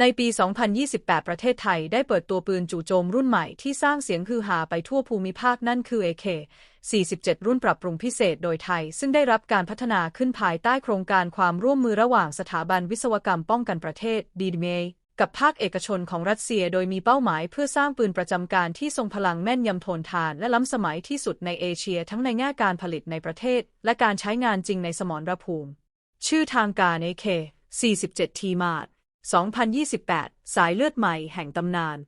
ในปี 2028 ประเทศไทยได้เปิดตัวปืนจู่โจมรุ่นใหม่ที่สร้างเสียงฮือฮาไปทั่วภูมิภาคนั่นคือ AK 47 รุ่นปรับปรุงพิเศษโดยไทย ซึ่งได้รับการพัฒนาขึ้นภายใต้โครงการความร่วมมือระหว่างสถาบันวิศวกรรมป้องกันประเทศ DDMA กับภาคเอกชนของรัสเซียโดยมีเป้าหมายเพื่อสร้างปืนประจำการที่ทรงพลังแม่นยำทนทาน และล้ำสมัยที่สุดในเอเชียทั้งในแง่การผลิตในประเทศ และการใช้งานจริงในสมรภูมิ ชื่อทางการ AK 47ทีมาด 2028 สายเลือดใหม่แห่งตำนาน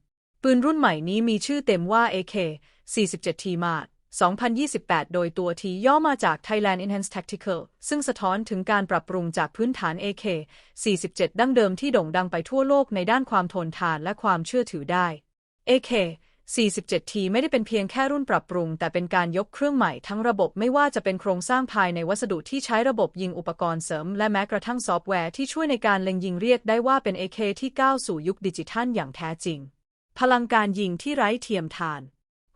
ปืนรุ่นใหม่นี้มีชื่อเต็มว่า AK 47 T Mark 2028 โดยตัวทีย่อมาจาก Thailand Enhanced Tactical ซึ่งสะท้อนถึงการปรับปรุงจากพื้นฐาน AK 47 ดั้งเดิมที่โด่งดังไปทั่วโลกในด้านความทนทานและความเชื่อถือได้ AK 47T ไม่ได้เป็นเพียงแค่รุ่นปรับปรุง แต่เป็นการยกเครื่องใหม่ทั้งระบบไม่ว่าจะเป็นโครงสร้างภายในวัสดุที่ใช้ระบบยิงอุปกรณ์เสริม และแม้กระทั่งซอฟต์แวร์ที่ช่วยในการเล็งยิงเรียกได้ว่าเป็น AK ที่ก้าวสู่ยุคดิจิทัลอย่างแท้จริง พลังการยิงที่ไร้เทียมทาน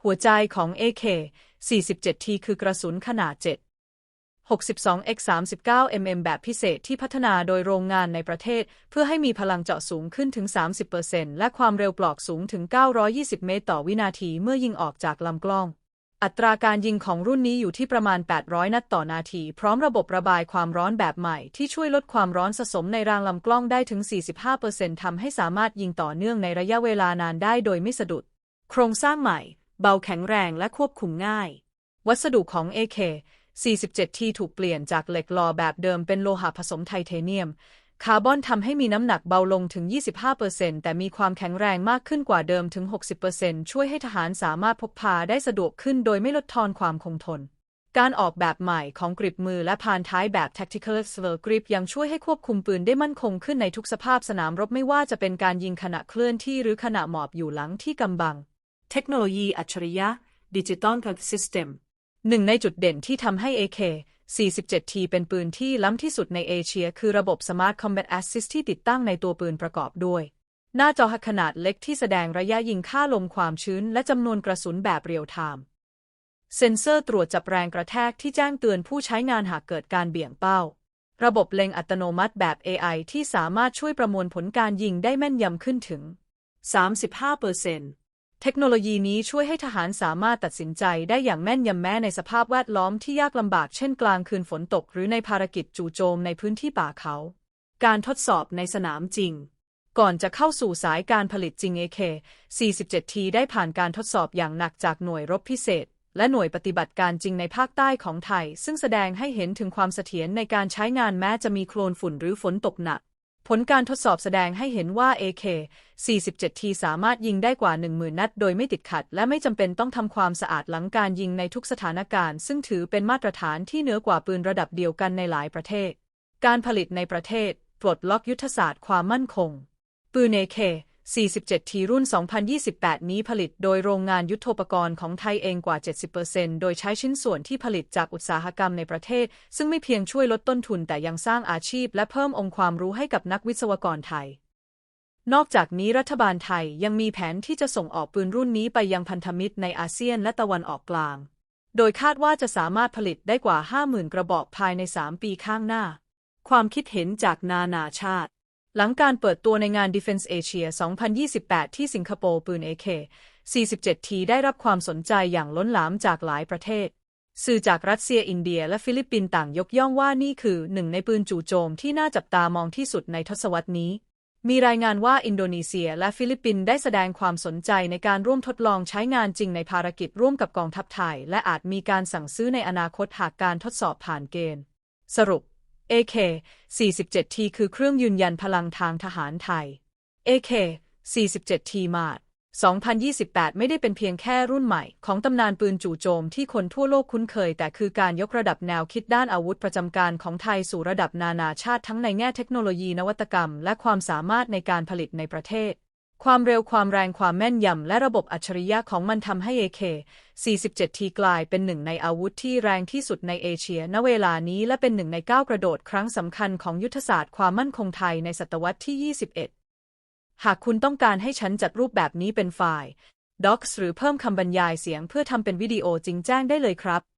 หัวใจของ AK 47T คือกระสุนขนาด 7 62x 39 mm แบบพิเศษที่พัฒนาโดยโรงงานในประเทศ เพื่อให้มีพลังเจาะสูงขึ้นถึง 30%และความเร็วปลอกสูงถึง 920 เมตรต่อวินาทีเมื่อยิงออกจากลำกล้อง อัตราการยิงของรุ่นนี้อยู่ที่ประมาณ 800 นัดต่อนาที พร้อมระบบระบายความร้อนแบบใหม่ ที่ช่วยลดความร้อนสะสมในรางลำกล้องได้ถึง 45%ทำให้สามารถยิงต่อเนื่องในระยะเวลานานได้โดยไม่สะดุด โครงสร้างใหม่ เบาแข็งแรงและควบคุมง่าย วัสดุของ AK 47 ที่ถูกเปลี่ยนจากเหล็กหล่อแบบเดิมเป็นโลหะผสมไทเทเนียม คาร์บอนทำให้มีน้ำหนักเบาลงถึง 25%แต่มีความแข็งแรงมากขึ้นกว่าเดิมถึง 60%ช่วยให้ทหารสามารถพกพาได้สะดวกขึ้นโดยไม่ลดทอนความคงทน การออกแบบใหม่ของกริปมือและพานท้ายแบบ Tactical Swivel Grip ยังช่วยให้ควบคุมปืนได้มั่นคงขึ้นในทุกสภาพสนามรบไม่ว่าจะเป็นการยิงขณะเคลื่อนที่หรือขณะหมอบอยู่หลังที่กำบัง เทคโนโลยีอัจฉริยะ Digital Gun System หนึ่งในจุดเด่นที่ทำให้ AK 47T เป็นปืนที่ล้ำที่สุดในเอเชีย คือระบบ Smart Combat Assist ที่ติดตั้งในตัวปืนประกอบด้วย หน้าจอขนาดเล็กที่แสดงระยะยิงค่าลมความชื้น และจำนวนกระสุนแบบเรียลไทม์เซ็นเซอร์ตรวจจับแรงกระแทกที่แจ้งเตือนผู้ใช้งานหากเกิดการเบี่ยงเป้า ระบบเล็งอัตโนมัติแบบ AI ที่สามารถช่วยประมวลผลการยิงได้แม่นยำขึ้นถึง 35% เทคโนโลยีนี้ช่วยให้ทหารสามารถตัดสินใจได้อย่างแม่นยำแม้ในสภาพแวดล้อมที่ยากลำบากเช่นกลางคืนฝนตก หรือในภารกิจจู่โจมในพื้นที่ป่าเขา การทดสอบในสนามจริง ก่อนจะเข้าสู่สายการผลิตจริง AK 47T ได้ผ่านการทดสอบอย่างหนักจากหน่วยรบพิเศษ และหน่วยปฏิบัติการจริงในภาคใต้ของไทย ซึ่งแสดงให้เห็นถึงความเสถียรในการใช้งานแม้จะมีโคลนฝุ่นหรือฝนตกหนัก ผลการทดสอบแสดงให้เห็นว่า AK 47T สามารถยิงได้กว่า 10,000 นัดโดยไม่ติดขัด และไม่จำเป็นต้องทำความสะอาดหลังการยิงในทุกสถานการณ์ ซึ่งถือเป็นมาตรฐานที่เหนือกว่าปืนระดับเดียวกันในหลายประเทศ การผลิตในประเทศ ปลดล็อกยุทธศาสตร์ความมั่นคง ปืน AK 47 ทีรุ่น 2028 นี้ผลิตโดยโรงงานยุทโธปกรณ์ของไทยเองกว่า 70%โดยใช้ชิ้นส่วนที่ผลิตจากอุตสาหกรรมในประเทศ ซึ่งไม่เพียงช่วยลดต้นทุนแต่ยังสร้างอาชีพและเพิ่มองค์ความรู้ให้กับนักวิศวกรไทย นอกจากนี้รัฐบาลไทยยังมีแผนที่จะส่งออกปืนรุ่นนี้ไปยังพันธมิตรในอาเซียนและตะวันออกกลาง โดยคาดว่าจะสามารถผลิตได้กว่า 50,000 กระบอกภายใน 3 ปีข้างหน้า ความคิดเห็นจากนานาชาติ หลังการเปิดตัวในงาน Defense Asia 2028 ที่สิงคโปร์ปืน AK 47ทีได้รับความสนใจอย่างล้นหลามจากหลายประเทศ สื่อจากรัสเซียอินเดียและฟิลิปปินส์ต่างยกย่องว่านี่คือหนึ่งในปืนจู่โจมที่น่าจับตามองที่สุดในทศวรรษนี้ มีรายงานว่าอินโดนีเซียและฟิลิปปินส์ได้แสดงความสนใจในการร่วมทดลองใช้งานจริงในภารกิจร่วมกับกองทัพไทย และอาจมีการสั่งซื้อในอนาคตหากการทดสอบผ่านเกณฑ์ สรุป AK 47 T คือเครื่องยืนยันพลังทางทหารไทย AK 47 T มาด2028 ไม่ได้เป็นเพียงแค่รุ่นใหม่ของตำนานปืนจู่โจมที่คนทั่วโลกคุ้นเคย แต่คือการยกระดับแนวคิดด้านอาวุธประจำการของไทยสู่ระดับนานาชาติทั้งในแง่เทคโนโลยีนวัตกรรม และความสามารถในการผลิตในประเทศ ความเร็วความแรงความแม่นยำและระบบอัจฉริยะของมันทำให้ AK 47ทีกลายเป็นหนึ่งในอาวุธที่แรงที่สุดในเอเชีย ณ เวลานี้และเป็นหนึ่งในก้าวกระโดดครั้งสำคัญของยุทธศาสตร์ความมั่นคงไทยในศตวรรษที่ 21 หากคุณต้องการให้ฉันจัดรูปแบบนี้เป็นไฟล์ Docs หรือเพิ่มคำบรรยายเสียงเพื่อทำเป็นวิดีโอจริงแจ้งได้เลยครับ